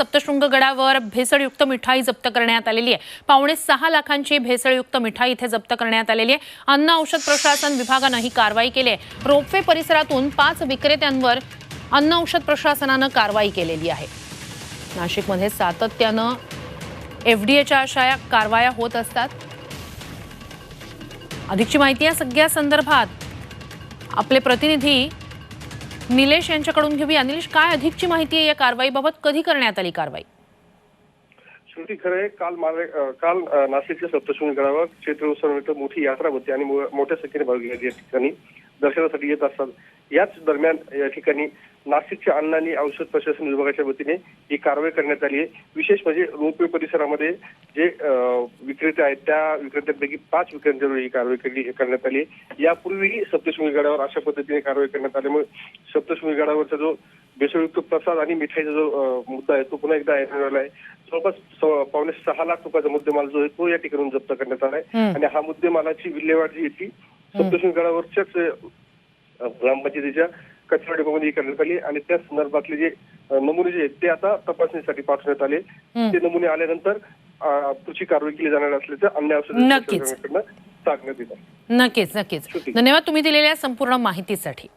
सप्तशृंग गडावर भेसळयुक्त मिठाई जप्त करण्यात आलेली आहे. पावणे सहा लाखांची भेसळयुक्त मिठाई इथे जप्त करण्यात आलेली आहे. अन्न औषध प्रशासन विभागानं ही कारवाई केली आहे. रोपवे परिसरातून पाच विक्रेत्यांवर अन्न औषध प्रशासनानं कारवाई केलेली आहे. नाशिकमध्ये सातत्यानं एफ डी एच्या अशा या कारवाया होत असतात. अधिकची माहिती या सगळ्या संदर्भात. आपले प्रतिनिधी निलेश यांच्याकडून घेऊया. निलेश काय अधिकची माहिती आहे या कारवाईबाबत? कधी करण्यात आली कारवाई? श्रुती खरे काल मारे काल नाशिकच्या सप्तशृंगी गडावर क्षेत्र उत्सवानिमित्त मोठी यात्रा होती आणि मो- मोठ्या संख्येने भाविक या ठिकाणी. दर्शनासाठी येत असतात. याच दरम्यान या ठिकाणी नाशिकच्या अन्न आणि औषध प्रशासन विभागाच्या वतीने ही कारवाई करण्यात आली आहे. विशेष म्हणजे रोपवे परिसरामध्ये जे विक्रेते आहेत त्या विक्रेत्यांपैकी पाच विक्रेत्यांवर ही कारवाई केली करण्यात आली आहे. यापूर्वीही सप्तशृंगी गडावर अशा पद्धतीने कारवाई करण्यात आल्यामुळे सप्तशृंगी गडावरचा जो भेसळयुक्त प्रसाद आणि मिठाईचा जो मुद्दा आहे तो पुन्हा एकदा ऐकण्यात आला आहे जवळपास पावणे सहा लाख रुपयाचा मुद्देमाल जो आहे तो या ठिकाणून जप्त करण्यात आला आहे. आणि हा मुद्देमालाची विल्हेवाट जी आहे ती सप्तशृंगी गडावरच्याच अं, ग्रामपंचायतीच्या कचरा डिपोमध्ये ही करण्यात आली आणि त्या संदर्भातले जे नमुने जे आहेत ते आता तपासणीसाठी पाठवण्यात आले. ते नमुने आल्यानंतर पुढची कारवाई केली जाणार असल्याचं अन्य औषध नक्कीच. सांगण्यात येत नक्कीच नक्कीच. धन्यवाद तुम्ही दिलेल्या संपूर्ण माहितीसाठी